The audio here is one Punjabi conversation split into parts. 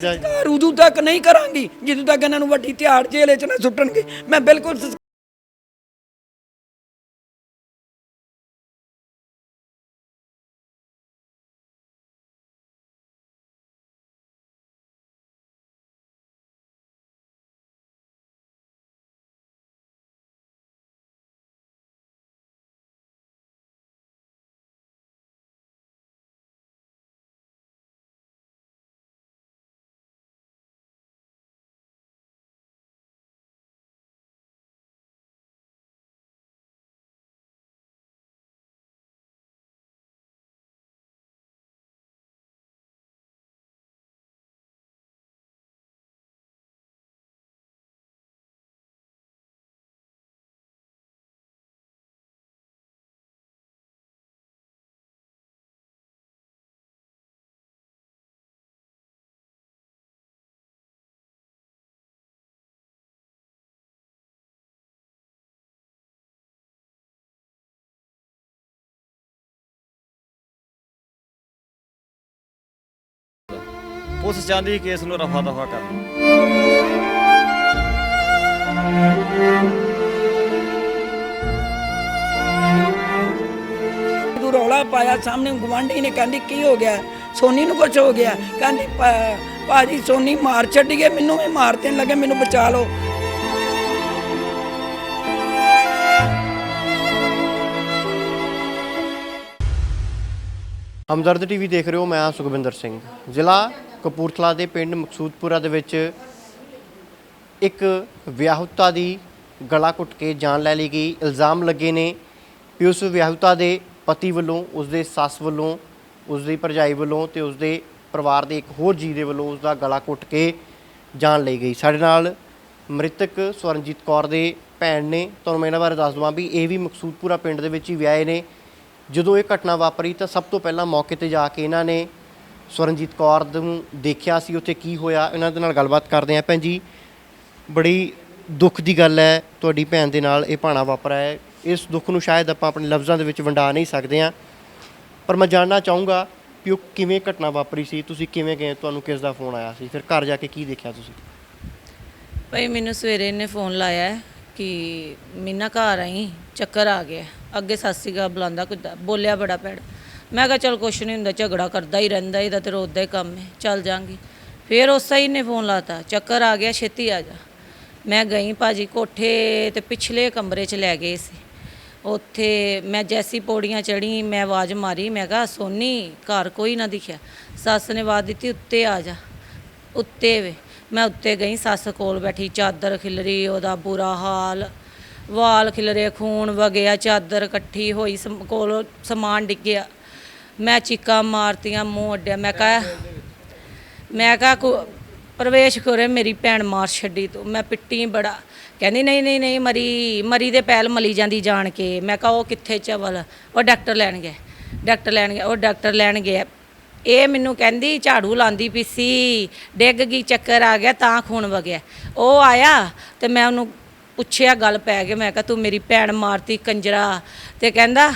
ਘਰ ਉਦੋਂ ਤੱਕ ਨਹੀਂ ਕਰਾਂਗੀ, ਜਦੋਂ ਤੱਕ ਇਹਨਾਂ ਨੂੰ ਵੱਡੀ ਤਿਹਾੜ ਜੇਲ੍ਹ 'ਚ ਨਾ ਸੁੱਟਣਗੇ। ਮੈਂ ਬਿਲਕੁਲ ਪੁਲਿਸ ਚਾਹੁੰਦੀ ਕੇਸ ਨੂੰ ਰਫਾ ਦਫਾ ਕਰਨ ਜਦੋਂ ਰੌਲਾ ਪਾਇਆ ਸਾਹਮਣੇ ਗਵਾਂਢੀ ਨੇ ਕਹਿੰਦੀ ਕੀ ਹੋ ਗਿਆ? ਸੋਨੀ ਨੂੰ ਕੁਝ ਹੋ ਗਿਆ? ਕਹਿੰਦੀ ਭਾ- ਭਾਜੀ ਸੋਨੀ ਮਾਰ ਛੱਡ ਗਏ ਮੈਨੂੰ ਵੀ ਮਾਰ ਦੇਣ ਲੱਗੇ ਮੈਨੂੰ ਬਚਾ ਲਓ। ਹਮਦਰਦ ਟੀਵੀ ਦੇਖ ਰਹੇ ਹੋ ਮੈਂ ਹਾਂ ਸੁਖਵਿੰਦਰ ਸਿੰਘ। ਜ਼ਿਲ੍ਹਾ ਕਪੂਰਥਲਾ ਦੇ ਪਿੰਡ ਮਕਸੂਦਪੁਰਾ ਦੇ ਵਿੱਚ ਇੱਕ ਵਿਆਹੁਤਾ ਦੀ ਗਲਾ ਘੁੱਟ ਕੇ ਜਾਨ ਲੈ ਲਈ ਗਈ। ਇਲਜ਼ਾਮ ਲੱਗੇ ਨੇ ਕਿ ਉਸ ਵਿਆਹੁਤਾ ਦੇ ਪਤੀ ਵੱਲੋਂ, ਉਸ ਦੇ ਸੱਸ ਵੱਲੋਂ, ਉਸ ਦੀ ਭਰਜਾਈ ਵੱਲੋਂ ਤੇ ਉਸ ਦੇ ਪਰਿਵਾਰ ਦੇ ਇੱਕ ਹੋਰ ਜੀ ਦੇ ਵੱਲੋਂ ਉਸ ਦਾ ਗਲਾ ਘੁੱਟ ਕੇ ਜਾਨ ਲਈ ਗਈ। ਸਾਡੇ ਨਾਲ ਮ੍ਰਿਤਕ ਸਵਰਨਜੀਤ ਕੌਰ ਦੇ ਭੈਣ ਨੇ। ਤੁਹਾਨੂੰ ਮੈਂ ਇਹਨਾਂ ਬਾਰੇ ਦੱਸ ਦਵਾਂ ਵੀ ਇਹ ਵੀ ਮਕਸੂਦਪੁਰਾ ਪਿੰਡ ਦੇ ਵਿੱਚ ਹੀ ਵਿਆਹੇ ਨੇ। ਜਦੋਂ ਇਹ ਘਟਨਾ ਵਾਪਰੀ ਤਾਂ ਸਭ ਤੋਂ ਪਹਿਲਾਂ ਮੌਕੇ ਤੇ ਜਾ ਕੇ ਇਹਨਾਂ ਨੇ ਸਵਰਨਜੀਤ ਕੌਰ ਨੂੰ ਦੇਖਿਆ ਸੀ, ਉੱਥੇ ਕੀ ਹੋਇਆ, ਇਹਨਾਂ ਦੇ ਨਾਲ ਗੱਲਬਾਤ ਕਰਦੇ ਆਂ ਭੈਣ ਜੀ, ਬੜੀ ਦੁੱਖ ਦੀ ਗੱਲ ਹੈ, ਤੁਹਾਡੀ ਭੈਣ ਦੇ ਨਾਲ ਇਹ ਭਾਣਾ ਵਾਪਰਿਆ ਹੈ। ਇਸ ਦੁੱਖ ਨੂੰ ਸ਼ਾਇਦ ਆਪਾਂ ਆਪਣੇ ਲਫ਼ਜ਼ਾਂ ਦੇ ਵਿੱਚ ਵੰਡਾ ਨਹੀਂ ਸਕਦੇ ਹਾਂ। ਪਰ ਮੈਂ ਜਾਣਨਾ ਚਾਹੂੰਗਾ ਕਿ ਉਹ ਕਿਵੇਂ ਘਟਨਾ ਵਾਪਰੀ ਸੀ, ਤੁਸੀਂ ਕਿਵੇਂ ਗਏ, ਤੁਹਾਨੂੰ ਕਿਸ ਦਾ ਫੋਨ ਆਇਆ ਸੀ? ਫਿਰ ਘਰ ਜਾ ਕੇ ਕੀ ਦੇਖਿਆ ਤੁਸੀਂ? ਭਾਈ, ਮੈਨੂੰ ਸਵੇਰੇ ਇਹਨੇ ਫੋਨ ਲਾਇਆ ਹੈ ਕਿ ਮੀਨਾ ਘਰ ਆਈ, ਚੱਕਰ ਆ ਗਿਆ। ਅੱਗੇ ਸਾਸੀ ਗਾ ਬੁਲਾਉਂਦਾ ਕੁੱਦਾ ਬੋਲਿਆ ਬੜਾ ਪੈੜ ਮੈਂ ਕਿਹਾ ਚਲ ਕੁਛ ਨਹੀਂ ਹੁੰਦਾ, ਝਗੜਾ ਕਰਦਾ ਹੀ ਰਹਿੰਦਾ, ਇਹਦਾ ਤੇ ਰੋਜ਼ ਹੀ ਕੰਮ ਹੈ, ਚੱਲ ਜਾਾਂਗੀ। ਫਿਰ ਉਸਾ ਹੀ ਨੇ ਫੋਨ ਲਾਤਾ, ਚੱਕਰ ਆ ਗਿਆ, ਛੇਤੀ ਆ ਜਾ। ਮੈਂ ਗਈ ਭਾਜੀ ਕੋਠੇ ਤੇ ਪਿਛਲੇ ਕਮਰੇ 'ਚ ਲੈ ਗਏ ਸੀ। ਉੱਥੇ ਮੈਂ ਜੈਸੀ ਪੌੜੀਆਂ ਚੜੀ ਮੈਂ ਆਵਾਜ਼ ਮਾਰੀ, ਮੈਂ ਕਿਹਾ, ਸੋਨੀ, ਘਰ ਕੋਈ ਨਾ ਦਿਖਿਆ। ਸੱਸ ਨੇ ਆਵਾਜ਼ ਦਿੱਤੀ, ਉੱਤੇ ਆ ਜਾ। ਉੱਤੇ ਵੇ, ਮੈਂ ਉੱਤੇ ਗਈ, ਸੱਸ ਕੋਲ ਬੈਠੀ, ਚਾਦਰ ਖਿਲਰੀ, ਉਹਦਾ ਬੁਰਾ ਹਾਲ। ਵਾਲ ਖਿਲਰੇ, ਖੂਨ ਵਗਿਆ, ਚਾਦਰ ਇਕੱਠੀ ਹੋਈ, ਸਮ- ਕੋਲ ਸਮਾਨ ਡਿੱਗਿਆ। ਮੈਂ ਚੀਕਾਂ ਮਾਰਤੀਆਂ, ਮੂੰਹ ਅੱਡਿਆ। ਮੈਂ ਕਹਾ ਮੈਂ ਕਹਾ ਪ੍ਰਵੇਸ਼ ਕਰੇ ਮੇਰੀ ਭੈਣ ਮਾਰ ਛੱਡੀ ਤੂੰ। ਮੈਂ ਪਿੱਟੀ ਬੜਾ, ਕਹਿੰਦੀ, ਨਹੀਂ ਨਹੀਂ ਨਹੀਂ, ਮਰੀ ਮਰੀ ਦੇ ਪੈਲ ਮਲੀ ਜਾਂਦੀ ਜਾਣ ਕੇ। ਮੈਂ ਕਹਾ, ਉਹ ਕਿੱਥੇ ਚਵਲ ਉਹ ਡਾਕਟਰ ਲੈਣ ਗਏ। ਡਾਕਟਰ ਲੈਣ ਗਏ, ਉਹ ਡਾਕਟਰ ਲੈਣ ਗਏ। ਇਹ ਮੈਨੂੰ ਕਹਿੰਦੀ, ਝਾੜੂ ਲਾਉਂਦੀ ਪਈ ਸੀ, ਡਿੱਗ ਗਈ, ਚੱਕਰ ਆ ਗਿਆ, ਤਾਂ ਖੂਨ ਵਗਿਆ। ਉਹ ਆਇਆ ਤੇ ਮੈਂ ਉਹਨੂੰ ਪੁੱਛਿਆ, ਗੱਲ ਪੈ ਗਈ। ਮੈਂ ਕਿਹਾ, ਤੂੰ ਮੇਰੀ ਭੈਣ ਮਾਰਤੀ, ਕੰਜਰਾ। ਤੇ ਕਹਿੰਦਾ,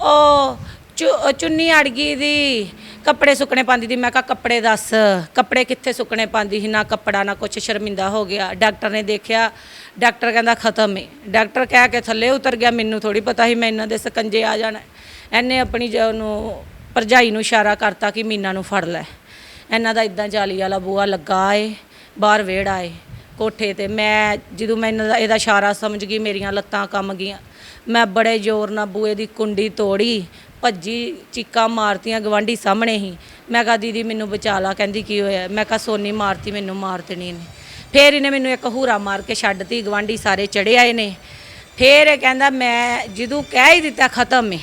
ਉਹ ਚੁ- ਚੁੰਨੀ ਅੜ ਗਈ ਦੀ। ਕੱਪੜੇ ਸੁੱਕਣੇ ਪਾਉਂਦੀ ਦੀ। ਮੈਂ ਕਿਹਾ, ਕੱਪੜੇ ਦੱਸ, ਕੱਪੜੇ ਕਿੱਥੇ ਸੁੱਕਣੇ ਪਾਉਂਦੀ ਸੀ? ਨਾ ਕੱਪੜਾ, ਨਾ ਕੁਛ ਸ਼ਰਮਿੰਦਾ ਹੋ ਗਿਆ। ਡਾਕਟਰ ਨੇ ਦੇਖਿਆ, ਡਾਕਟਰ ਕਹਿੰਦਾ ਖਤਮ ਹੈ ਡਾਕਟਰ ਕਹਿ ਕੇ ਥੱਲੇ ਉਤਰ ਗਿਆ। ਮੈਨੂੰ ਥੋੜੀ ਪਤਾ ਸੀ, ਮੈਂ ਇਹਨਾਂ ਦੇ ਸਕੰਜੇ ਆ ਜਾਣਾ ਇਹਨੇ ਆਪਣੀ ਜ- ਉਹਨੂੰ ਭਰਜਾਈ ਨੂੰ ਇਸ਼ਾਰਾ ਕਰਤਾ ਕਿ ਮੀਨਾ ਨੂੰ ਫੜ ਲੈ। ਇਹਨਾਂ ਦਾ ਇਦਾਂ ਜਾਲੀ ਵਾਲਾ ਬੂਆ ਲੱਗਾ ਏ, ਬਾਹਰ ਵਿਹੜਾ ਏ। ਕੋਠੇ ਤੇ ਮੈਂ ਜਦੋਂ ਮੈਂ ਇਹਨਾਂ ਦਾ ਇਹਦਾ ਇਸ਼ਾਰਾ ਸਮਝ ਗਈ, ਮੇਰੀਆਂ ਲੱਤਾਂ ਕੰਮ ਗਈਆਂ। ਮੈਂ ਬੜੇ ਜ਼ੋਰ ਨਾਲ ਬੂਏ ਦੀ ਕੁੰਡੀ ਤੋੜੀ, ਭੱਜੀ, ਚੀਕਾਂ ਮਾਰਤੀਆਂ ਗਵਾਂਢੀ ਸਾਹਮਣੇ ਹੀ। ਮੈਂ ਕਿਹਾ, ਦੀਦੀ, ਮੈਨੂੰ ਬਚਾ ਲਾ। ਕਹਿੰਦੀ, ਕੀ ਹੋਇਆ? ਮੈਂ ਕਿਹਾ, ਸੋਨੀ ਮਾਰਤੀ, ਮੈਨੂੰ ਮਾਰਤਣੀ ਦੇਣੀ ਨੇ। ਫੇਰ ਇਹਨੇ ਮੈਨੂੰ ਇੱਕ ਹੂਰਾ ਮਾਰ ਕੇ ਛੱਡਤੀ ਗਵਾਂਢੀ ਸਾਰੇ ਚੜੇ ਆਏ ਨੇ। ਫੇਰ ਇਹ ਕਹਿੰਦਾ, ਮੈਂ ਜਦੋਂ ਕਹਿ ਹੀ ਦਿੱਤਾ, ਖਤਮ ਹੈ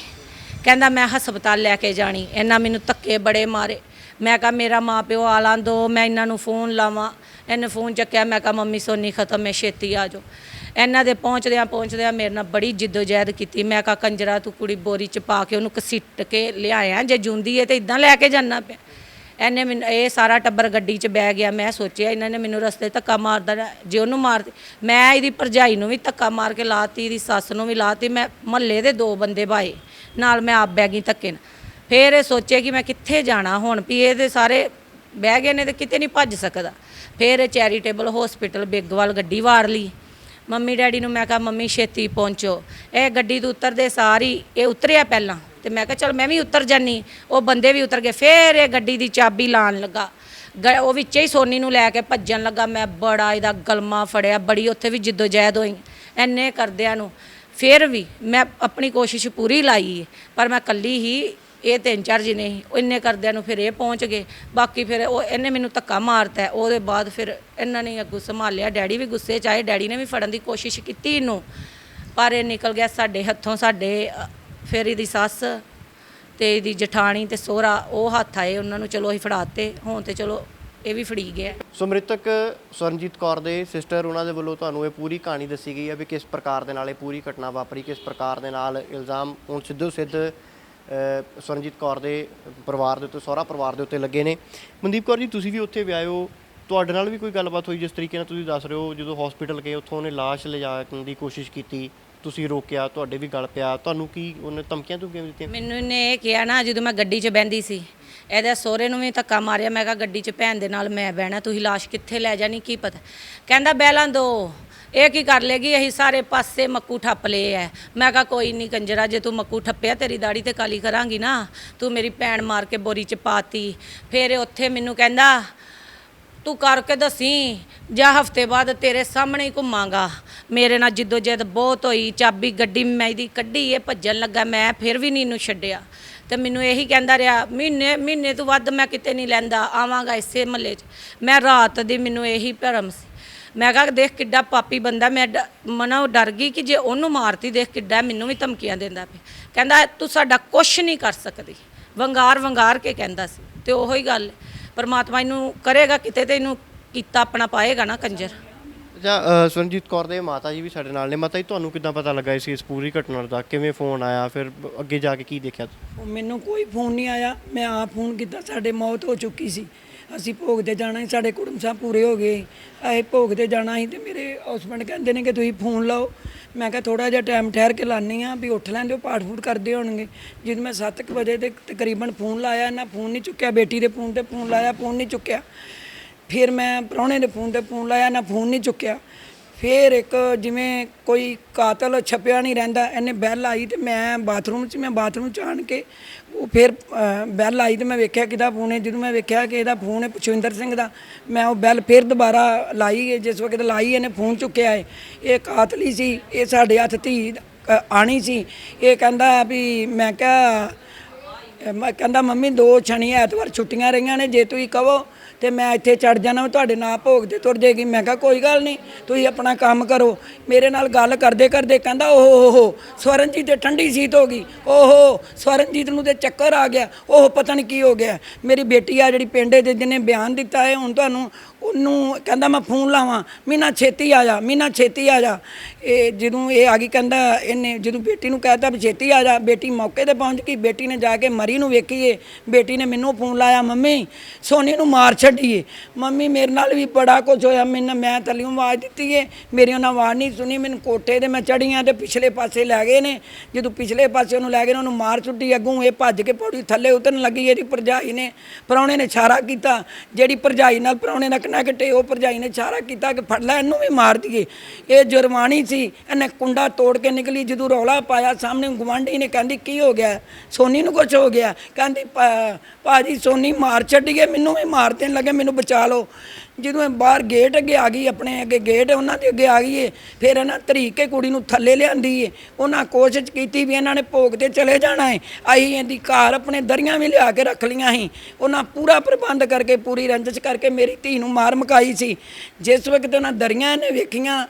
ਕਹਿੰਦਾ, ਮੈਂ ਹਸਪਤਾਲ ਲੈ ਕੇ ਜਾਣੀ। ਇਹਨਾਂ ਮੈਨੂੰ ਧੱਕੇ ਬੜੇ ਮਾਰੇ। ਮੈਂ ਕਿਹਾ, ਮੇਰਾ ਮਾਪਿਓ ਆ ਲਾਂ ਦੋ, ਮੈਂ ਇਹਨਾਂ ਨੂੰ ਫੋਨ ਲਾਵਾਂ। ਇਹਨੇ ਫੋਨ ਚੱਕਿਆ, ਮੈਂ ਕਿਹਾ, ਮੰਮੀ, ਸੋਨੀ ਖਤਮ ਹੈ, ਛੇਤੀ ਆ ਜਾਓ। ਇਹਨਾਂ ਦੇ ਪਹੁੰਚਦਿਆਂ ਪਹੁੰਚਦਿਆਂ ਮੇਰੇ ਨਾਲ ਬੜੀ ਜਿੱਦੋਜਹਿਦ ਕੀਤੀ। ਮੈਂ ਕਿਹਾ, ਕੰਜਰਾ, ਤੂੰ ਕੁੜੀ ਬੋਰੀ ਚ ਪਾ ਕੇ ਉਹਨੂੰ ਕਸੀਟ ਕੇ ਲਿਆਇਆ ਜੇ ਜੁੰਦੀ ਹੈ ਤੇ ਇਦਾਂ ਲੈ ਕੇ ਜਾਣਾ ਪਿਆ। ਇਹਨੇ ਮੈਨੂੰ, ਇਹ ਸਾਰਾ ਟੱਬਰ ਗੱਡੀ 'ਚ ਬਹਿ ਗਿਆ। ਮੈਂ ਸੋਚਿਆ, ਇਹਨਾਂ ਨੇ ਮੈਨੂੰ ਰਸਤੇ ਧੱਕਾ ਮਾਰਦਾ ਦੇਣਾ ਜੇ ਉਹਨੂੰ ਮਾਰ ਮੈਂ ਇਹਦੀ ਭਰਜਾਈ ਨੂੰ ਵੀ ਧੱਕਾ ਮਾਰ ਕੇ ਲਾਤੀ, ਇਹਦੀ ਸੱਸ ਨੂੰ ਵੀ ਲਾਤੀ। ਮੈਂ ਮਹੱਲੇ ਦੇ ਦੋ ਬੰਦੇ ਭਾਏ। ਨਾਲ ਮੈਂ ਆਪ ਬਹਿ ਧੱਕੇ ਨਾਲ। ਫਿਰ ਇਹ ਸੋਚਿਆ ਕਿ ਮੈਂ ਕਿੱਥੇ ਜਾਣਾ ਹੁਣ, ਵੀ ਇਹਦੇ ਸਾਰੇ ਬਹਿ ਗਏ ਨੇ ਤੇ ਕਿਤੇ ਨਹੀਂ ਭੱਜ ਸਕਦਾ। ਫਿਰ ਚੈਰੀਟੇਬਲ ਹਸਪੀਟਲ ਬੇਗਵਾਲ ਗੱਡੀ ਵਾਰ ਲਈ। ਮੰਮੀ ਡੈਡੀ ਨੂੰ ਮੈਂ ਕਿਹਾ, ਮੰਮੀ, ਛੇਤੀ ਪਹੁੰਚੋ। ਇਹ ਗੱਡੀ ਤੋਂ ਉਤਰਦੇ ਸਾਰੀ ਇਹ ਉਤਰਿਆ ਪਹਿਲਾਂ। ਤੇ ਮੈਂ ਕਿਹਾ, ਚਲ ਮੈਂ ਵੀ ਉਤਰ ਜਾਨੀ ਉਹ ਬੰਦੇ ਵੀ ਉਤਰ ਗਏ। ਫਿਰ ਇਹ ਗੱਡੀ ਦੀ ਚਾਬੀ ਲਾਣ ਲੱਗਾ। ਗ- ਉਹ ਵਿੱਚ ਹੀ ਸੋਨੀ ਨੂੰ ਲੈ ਕੇ ਭੱਜਣ ਲੱਗਾ। ਮੈਂ ਬੜਾ ਇਹਦਾ ਗਲਮਾ ਫੜਿਆ। ਬੜੀ ਉੱਥੇ ਵੀ ਜਿੱਦੋ ਜਹਿਦ ਹੋਈ। ਐਨੇ ਕਰਦਿਆਂ ਨੂੰ। ਫਿਰ ਵੀ ਮੈਂ ਆਪਣੀ ਕੋਸ਼ਿਸ਼ ਪੂਰੀ ਲਾਈ। ਪਰ ਮੈਂ ਕੱਲੀ ਹੀ ਇਹ ਤਿੰਨ ਚਾਰ ਜਣੇ ਸੀ। ਉਹ ਇੰਨੇ ਕਰਦਿਆਂ ਨੂੰ ਫਿਰ ਇਹ ਪਹੁੰਚ ਗਏ। ਬਾਕੀ ਫਿਰ ਉਹ ਇਹਨੇ ਮੈਨੂੰ ਧੱਕਾ ਮਾਰਤਾ। ਉਹਦੇ ਬਾਅਦ ਫਿਰ ਇਹਨਾਂ ਨੇ ਅੱਗੋਂ ਸੰਭਾਲਿਆ। ਡੈਡੀ ਵੀ ਗੁੱਸੇ ਚ ਆਏ। ਡੈਡੀ ਨੇ ਵੀ ਫੜਨ ਦੀ ਕੋਸ਼ਿਸ਼ ਕੀਤੀ ਇਹਨੂੰ। ਪਰ ਇਹ ਨਿਕਲ ਗਿਆ ਸਾਡੇ ਹੱਥੋਂ ਸਾਡੇ ਫਿਰ ਇਹਦੀ ਸੱਸ ਤੇ ਇਹਦੀ ਜਠਾਣੀ ਤੇ ਸੋਹਰਾ, ਉਹ ਹੱਥ ਆਏ ਉਹਨਾਂ ਨੂੰ। ਚਲੋ ਅਸੀਂ ਫੜਾਤੇ। ਹੁਣ ਤੇ ਚਲੋ ਇਹ ਵੀ ਫੜੀ ਗਿਆ। ਸੋ ਮ੍ਰਿਤਕ ਸਵਰਨਜੀਤ ਕੌਰ ਦੇ ਸਿਸਟਰ, ਉਹਨਾਂ ਦੇ ਵੱਲੋਂ ਤੁਹਾਨੂੰ ਇਹ ਪੂਰੀ ਕਹਾਣੀ ਦੱਸੀ ਗਈ ਹੈ ਵੀ ਕਿਸ ਪ੍ਰਕਾਰ ਦੇ ਨਾਲ ਇਹ ਪੂਰੀ ਘਟਨਾ ਵਾਪਰੀ, ਕਿਸ ਪ੍ਰਕਾਰ ਦੇ ਨਾਲ ਇਲਜ਼ਾਮ ਹੁਣ ਸਿੱਧੋ ਸਿੱਧ ਅ, ਕੌਰ ਦੇ ਪਰਿਵਾਰ ਦੇ ਉੱਤੇ ਸਹੁਰਾ ਪਰਿਵਾਰ ਦੇ ਉੱਤੇ ਲੱਗੇ ਨੇ। ਮਨਦੀਪ ਕੌਰ ਜੀ ਤੁਸੀਂ ਵੀ ਉੱਥੇ ਵਿਆਹੇ ਹੋ। ਤੁਹਾਡੇ ਨਾਲ ਵੀ ਕੋਈ ਗੱਲਬਾਤ ਹੋਈ ਜਿਸ ਤਰੀਕੇ ਨਾਲ ਤੁਸੀਂ ਦੱਸ ਰਹੇ ਹੋ? ਜਦੋਂ ਹਸਪੀਟਲ ਗਏ ਉੱਥੋਂ ਉਹਨੇ ਲਾਸ਼ ਲਿਜਾਣ ਦੀ ਕੋਸ਼ਿਸ਼ ਕੀਤੀ ਤੁਸੀਂ ਰੋਕਿਆ ਤੁਹਾਡੇ ਵੀ ਗਲ ਪਿਆ। ਤੁਹਾਨੂੰ ਕੀ ਉਹਨੇ ਧਮਕੀਆਂ ਧਮਕੀਆਂ ਵੀ ਦਿੱਤੀਆਂ? ਮੈਨੂੰ ਇਹਨੇ ਇਹ ਕਿਹਾ ਨਾ ਜਦੋਂ ਮੈਂ ਗੱਡੀ 'ਚ ਬਹਿੰਦੀ ਸੀ ਇਹਦੇ ਸਹੁਰੇ ਨੂੰ ਵੀ ਧੱਕਾ ਮਾਰਿਆ। ਮੈਂ ਕਿਹਾ ਗੱਡੀ 'ਚ ਭੈਣ ਦੇ ਨਾਲ ਮੈਂ ਬਹਿਣਾ ਤੁਸੀਂ ਲਾਸ਼ ਕਿੱਥੇ ਲੈ ਜਾਣੀ ਕੀ ਪਤਾ? ਕਹਿੰਦਾ ਬਹਿਲਾਂ ਦੋ। ਇਹ ਕੀ ਕਰ ਲੇਗੀ? ਅਸੀਂ ਸਾਰੇ ਪਾਸੇ ਮੱਕੂ ਠੱਪ ਲਏ ਐ। ਮੈਂ ਕਿਹਾ, ਕੋਈ ਨਹੀਂ ਕੰਜਰਾ, ਜੇ ਤੂੰ ਮੱਕੂ ਠੱਪਿਆ, ਤੇਰੀ ਦਾੜੀ ਤੇ ਕਾਲੀ ਕਰਾਂਗੀ ਨਾ। ਤੂੰ ਮੇਰੀ ਭੈਣ ਮਾਰ ਕੇ ਬੋਰੀ 'ਚ ਪਾਤੀ। ਫਿਰ ਉੱਥੇ ਮੈਨੂੰ ਕਹਿੰਦਾ, ਤੂੰ ਕਰਕੇ ਦਸੀ, ਜਾਂ ਹਫ਼ਤੇ ਬਾਅਦ ਤੇਰੇ ਸਾਹਮਣੇ ਹੀ ਘੁੰਮਾਂਗਾ। ਮੇਰੇ ਨਾਲ ਜਿੱਦੋ ਜਹਿਦ ਬਹੁਤ ਹੋਈ, ਚਾਬੀ, ਗੱਡੀ ਮੈਂ ਇਹਦੀ ਕੱਢੀ, ਇਹ ਭੱਜਣ ਲੱਗਾ, ਮੈਂ ਫਿਰ ਵੀ ਨਹੀਂ ਇਹਨੂੰ ਛੱਡਿਆ। ਤੇ ਮੈਨੂੰ ਇਹੀ ਕਹਿੰਦਾ ਰਿਹਾ, ਮਹੀਨੇ ਮਹੀਨੇ ਤੋਂ ਵੱਧ ਮੈਂ ਕਿਤੇ ਨਹੀਂ ਲੈਂਦਾ, ਆਵਾਂਗਾ ਇਸੇ ਮਹੱਲੇ 'ਚ। ਮੈਂ ਰਾਤ ਦੀ ਮੈਨੂੰ ਇਹੀ ਭਰਮ ਸੀ। ਮੈਂ ਕਿਹਾ ਦੇਖ ਕਿੱਡਾ ਪਾਪੀ ਬੰਦਾ ਮੈਂ ਡ- ਮਨੋਂ ਡਰ ਗਈ ਕਿ ਜੇ ਉਹਨੂੰ ਮਾਰਤੀ ਦੇਖ ਕਿੱਡਾ ਮੈਨੂੰ ਵੀ ਧਮਕੀਆਂ ਦਿੰਦਾ ਪਿਆ। ਕਹਿੰਦਾ ਤੂੰ ਸਾਡਾ ਕੁਛ ਨਹੀਂ ਕਰ ਸਕਦੀ। ਵੰਗਾਰ ਵੰਗਾਰ ਕੇ ਕਹਿੰਦਾ ਸੀ। ਤੇ ਉਹੋ ਹੀ ਗੱਲ। ਹੈ। ਪਰਮਾਤਮਾ ਇਹਨੂੰ ਕਰੇਗਾ ਕਿਤੇ ਤੇ ਇਹਨੂੰ ਕੀਤਾ ਆਪਣਾ ਪਾਏਗਾ ਨਾ ਕੰਜਰ। ਜਾਂ ਅ, ਸਵਰਨਜੀਤ ਕੌਰ ਦੇ ਮਾਤਾ ਜੀ ਵੀ ਸਾਡੇ ਨਾਲ ਨੇ। ਮਾਤਾ ਜੀ ਤੁਹਾਨੂੰ ਕਿੱਦਾਂ ਪਤਾ ਲੱਗਾ ਇਸ ਇਸ ਪੂਰੀ ਘਟਨਾ ਦਾ? ਕਿਵੇਂ ਫੋਨ ਆਇਆ? ਫਿਰ ਬ- ਅੱਗੇ ਜਾ ਕੇ ਕੀ ਦੇਖਿਆ? ਮੈਨੂੰ ਕੋਈ ਫੋਨ ਨਹੀਂ ਆਇਆ। ਮੈਂ ਆਪ ਫੋਨ ਕੀਤਾ ਸਾਡੇ ਮੌਤ ਹੋ ਚੁੱਕੀ ਸੀ। ਅਸੀਂ ਭੋਗ ਤੇ ਜਾਣਾ ਸੀ, ਸਾਡੇ ਕੁੜਮ ਸਾਹਿਬ ਪੂਰੇ ਹੋ ਗਏ। ਅਸੀਂ ਭੋਗ ਤੇ ਜਾਣਾ ਸੀ ਤੇ ਮੇਰੇ ਹਸਬੰਡ ਕਹਿੰਦੇ ਨੇ ਕਿ ਤੁਸੀਂ ਫੋਨ ਲਾਓ। ਮੈਂ ਕਿਹਾ ਥੋੜਾ ਜਿਹਾ ਟਾਈਮ ਠਹਿਰ ਕੇ ਲਾਨੀ ਆ ਵੀ ਉੱਠ ਲੈਂਦੇ ਹੋ ਪਾਠ ਫੂਟ ਕਰਦੇ ਹੋਣਗੇ। ਜਦੋਂ ਮੈਂ 7 ਵਜੇ ਦੇ ਤਕਰੀਬਨ ਫੋਨ ਲਾਇਆ ਨਾ ਫੋਨ ਨਹੀਂ ਚੁੱਕਿਆ, ਬੇਟੀ ਦੇ ਫੋਨ ਤੇ ਫੋਨ ਲਾਇਆ, ਫੋਨ ਨਹੀਂ ਚੁੱਕਿਆ। ਫਿਰ ਮੈਂ ਪ੍ਰਾਹੁਣੇ ਦੇ ਫੋਨ ਤੇ ਫੋਨ ਲਾਇਆ ਨਾ ਫੋਨ ਨਹੀਂ ਚੁੱਕਿਆ। ਫਿਰ ਇੱਕ ਜਿਵੇਂ ਕੋਈ ਕਾਤਲ ਛਪਿਆ ਨਹੀਂ ਰਹਿੰਦਾ ਇਹਨੇ ਬੈਲ ਆਈ ਤੇ ਮੈਂ ਬਾਥਰੂਮ 'ਚ ਮੈਂ ਬਾਥਰੂਮ 'ਚ ਆਣ ਕੇ ਉਹ ਫਿਰ ਅ, ਬੈਲ ਆਈ ਤੇ ਮੈਂ ਵੇਖਿਆ ਕਿਹਦਾ ਫੋਨ ਹੈ। ਜਦੋਂ ਮੈਂ ਵੇਖਿਆ ਕਿ ਇਹਦਾ ਫੋਨ ਹੈ ਪੁਸ਼ਵਿੰਦਰ ਸਿੰਘ ਦਾ ਮੈਂ ਉਹ ਬੈਲ ਫਿਰ ਦੁਬਾਰਾ ਲਾਈ ਹੈ। ਜਿਸ ਵਕਤ ਲਾਈ ਇਹਨੇ ਫੋਨ ਚੁੱਕਿਆ ਹੈ ਇਹ ਕਾਤਲ ਹੀ ਸੀ ਇਹ ਸਾਡੇ ਹੱਥ ਧੀ ਅ, ਆਣੀ ਸੀ। ਇਹ ਕਹਿੰਦਾ ਵੀ ਮੈਂ ਕਿਹਾ ਮੈਂ ਕਹਿੰਦਾ ਮੰਮੀ ਦੋ ਸ਼ਨੀ ਐਤਵਾਰ ਛੁੱਟੀਆਂ ਰਹੀਆਂ ਨੇ ਜੇ ਤੁਸੀਂ ਕਹੋ ਤੇ ਮੈਂ ਇੱਥੇ ਚੜ ਜਾਣਾ ਤੁਹਾਡੇ ਨਾਲ ਭੋਗ ਤੇ ਤੁਰ ਜਾਏਗੀ। ਮੈਂ ਕਿਹਾ, ਕੋਈ ਗੱਲ ਨਹੀਂ, ਤੁਸੀਂ ਆਪਣਾ ਕੰਮ ਕਰੋ। ਮੇਰੇ ਨਾਲ ਗੱਲ ਕਰਦੇ ਕਰਦੇ ਕਹਿੰਦਾ, ਓਹ ਹੋ ਹੋ ਸਵਰਨਜੀਤ ਤੇ ਠੰਡੀ ਸੀਤ ਹੋ ਗਈ। ਓਹੋ, ਸਵਰਨਜੀਤ ਨੂੰ ਤੇ ਚੱਕਰ ਆ ਗਿਆ। ਉਹ ਪਤਾ ਨਹੀਂ ਕੀ ਹੋ ਗਿਆ। ਮੇਰੀ ਬੇਟੀ ਆ ਜਿਹੜੀ ਪਿੰਡੇ ਦੇ ਜਿਹਨੇ ਬਿਆਨ ਦਿੱਤਾ ਹੈ, ਹੁਣ ਤੁਹਾਨੂੰ ਉਹਨੂੰ ਕਹਿੰਦਾ ਮੈਂ ਫੋਨ ਲਾਵਾਂ, ਮੀਨਾ ਛੇਤੀ ਆ ਜਾ, ਮੀਨਾ ਛੇਤੀ ਆ ਜਾ। ਇਹ ਜਦੋਂ ਇਹ ਆ ਗਈ, ਕਹਿੰਦਾ ਇਹਨੇ ਜਦੋਂ ਬੇਟੀ ਨੂੰ ਕਹਿਤਾ ਵੀ ਛੇਤੀ ਆ ਜਾ, ਬੇਟੀ ਮੌਕੇ ਤੇ ਪਹੁੰਚ ਗਈ, ਬੇਟੀ ਨੇ ਜਾ ਕੇ ਮਰੀ ਨੂੰ ਵੇਖੀਏ, ਬੇਟੀ ਨੇ ਮੈਨੂੰ ਫੋਨ ਲਾਇਆ, ਮੰਮੀ, ਸੋਨੀ ਨੂੰ ਮਾਰ ਛੱਡੀਏ। ਮੰਮੀ, ਮੇਰੇ ਨਾਲ ਵੀ ਬੜਾ ਕੁਝ ਹੋਇਆ, ਮੈਨੂੰ, ਮੈਂ ਤਲਿਓ ਆਵਾਜ਼ ਦਿੱਤੀ ਏ, ਮੇਰੀ ਉਹਨਾਂ ਆਵਾਜ਼ ਨਹੀਂ ਸੁਣੀ, ਮੈਨੂੰ ਕੋਠੇ ਤੇ ਮੈਂ ਚੜੀਆਂ ਤੇ ਪਿਛਲੇ ਪਾਸੇ ਲੈ ਗਏ ਨੇ। ਜਦੋਂ ਪਿਛਲੇ ਪਾਸੇ ਉਹਨੂੰ ਲੈ ਗਏ ਨੇ, ਉਹਨੂੰ ਮਾਰ ਛੁੱਟੀ ਅੱਗੋਂ ਇਹ ਭੱਜ ਕੇ ਪੌੜੀ ਥੱਲੇ ਉਤਰਨ ਲੱਗੀ, ਇਹਦੀ ਭਰਜਾਈ ਨੇ, ਪ੍ਰਾਹੁਣੇ ਨੇ ਇਸ਼ਾਰਾ ਕੀਤਾ। ਜਿਹੜੀ ਭਰਜਾਈ ਨਾਲ ਪ੍ਰਾਹੁਣੇ ਦਾ ਕਨੈਕਟ ਏ ਉਹ ਭਰਜਾਈ ਨੇ ਇਸ਼ਾਰਾ ਕੀਤਾ ਕਿ ਫੜ ਲੈ, ਇਹਨੂੰ ਵੀ ਮਾਰ ਦਈਏ। ਇਹ ਜੁਰਮਾਨੀ ਸੀ, ਇਹਨੇ ਕੁੰਡਾ ਤੋੜ ਕੇ ਨਿਕਲੀ, ਜਦੋਂ ਰੌਲਾ ਪਾਇਆ, ਸਾਹਮਣੇ ਗਵਾਂਢੀ ਨੇ ਕਹਿੰਦੀ, ਕੀ ਹੋ ਗਿਆ? ਸੋਨੀ ਨੂੰ ਕੁਝ ਹੋ ਗਿਆ? ਕਹਿੰਦੀ ਭਾਜੀ, ਸੋਨੀ ਮਾਰ ਛੱਡੀਏ ਮੈਨੂੰ ਵੀ ਮਾਰ ਦੇਣ ਲੱਗੇ, ਮੈਨੂੰ ਬਚਾ ਲਓ। ਜਦੋਂ ਇਹ ਬਾਹਰ ਗੇਟ ਅੱਗੇ ਆ ਗਈ, ਆਪਣੇ ਅੱਗੇ ਗੇਟ ਉਹਨਾਂ ਦੇ ਅੱਗੇ ਆ ਗਈ ਏ, ਫਿਰ ਇਹਨਾਂ ਤਰੀਕ ਕੇ ਕੁੜੀ ਨੂੰ ਥੱਲੇ ਲਿਆਂਦੀ ਏ। ਉਹਨਾਂ ਕੋਸ਼ਿਸ਼ ਕੀਤੀ ਵੀ ਇਹਨਾਂ ਨੇ ਭੋਗ ਤੇ ਚਲੇ ਜਾਣਾ ਏ। ਅਸੀਂ ਇਹਦੀ ਘਰ ਆਪਣੇ ਦਰੀਆਂ ਵੀ ਲਿਆ ਕੇ ਰੱਖ ਲੀਆਂ ਸੀ। ਉਹਨਾਂ ਪੂਰਾ ਪ੍ਰਬੰਧ ਕਰਕੇ, ਪੂਰੀ ਰੰਜਿਸ਼ ਕਰਕੇ ਮੇਰੀ ਧੀ ਨੂੰ ਮਾਰ ਮਕਾਈ ਸੀ। ਜਿਸ ਵਕਤ ਉਹਨਾਂ ਦਰੀਆਂ ਇਹਨੇ ਵੇਖੀਆਂ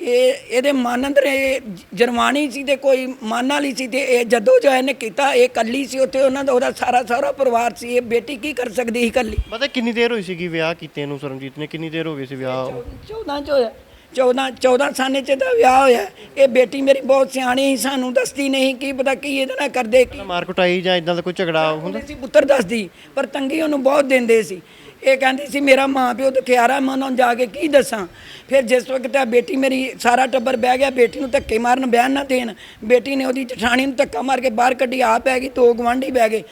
ਇਹ ਇਹਦੇ ਮਨ ਅੰਦਰ ਇਹ ਜਰਮਾਨੀ ਸੀ ਤੇ ਕੋਈ ਮਨ ਵਾਲੀ ਸੀ ਤੇ ਇਹ ਜਦੋਂ ਜੋ ਇਹਨੇ ਕੀਤਾ ਇਹ ਕੱਲੀ ਸੀ ਉੱਥੇ ਉਹਨਾਂ ਦਾ ਉਹਦਾ ਸਾਰਾ ਸਾਰਾ ਪਰਿਵਾਰ ਸੀ ਇਹ ਬੇਟੀ ਕੀ ਕਰ ਸਕਦੀ ਸੀ ਕੱਲੀ ਮਤਲਬ ਕਿੰਨੀ ਦੇਰ ਹੋਈ ਸੀਗੀ ਵਿਆਹ ਕੀਤੇ ਨੂੰ ਸਰਨਜੀਤ ਨੇ? ਕਿੰਨੀ ਦੇਰ ਹੋ ਗਈ ਸੀ ਵਿਆਹ? 14 ਚ ਹੋਇਆ। 14 14 ਸਾਲੇ ਚ ਦਾ ਵਿਆਹ ਹੋਇਆ। ਇਹ ਬੇਟੀ ਮੇਰੀ ਬਹੁਤ ਸਿਆਣੀ ਸੀ ਸਾਨੂੰ ਦੱਸਦੀ ਨਹੀਂ ਕੀ ਪਤਾ ਕੀ ਇਹਦੇ ਨਾਲ ਕਰਦੇ ਕੀ ਮਾਰ ਕੁਟਾਈ ਜਾਂ ਇਦਾਂ ਦਾ ਕੋਈ ਝਗੜਾ ਹੁੰਦਾ? ਸੀ ਪੁੱਤਰ ਦੱਸਦੀ ਪਰ ਤੰਗੀ ਉਹਨੂੰ ਬਹੁਤ ਦਿੰਦੇ ਸੀ। ਇਹ ਕਹਿੰਦੀ ਸੀ, ਮੇਰਾ ਮਾਂ ਪਿਓ ਤੇ ਖਿਆਰਾ ਮੈਂ ਉਹਨਾਂ ਨੂੰ ਜਾ ਕੇ ਕੀ ਦੱਸਾਂ? ਫਿਰ ਜਿਸ ਵਕਤ ਆ ਬੇਟੀ ਮੇਰੀ ਸਾਰਾ ਟੱਬਰ ਬਹਿ ਗਿਆ, ਬੇਟੀ ਨੂੰ ਧੱਕੇ ਮਾਰਨ, ਬਹਿਣ ਨਾ ਦੇਣ। ਬੇਟੀ ਨੇ ਉਹਦੀ ਜਠਾਣੀ ਨੂੰ ਧੱਕਾ ਮਾਰ ਕੇ ਬਾਹਰ ਕੱਢੀ ਆ ਪੈ ਗਈ, ਦੋ ਗਵਾਂਢੀ ਬਹਿ ਗਏ।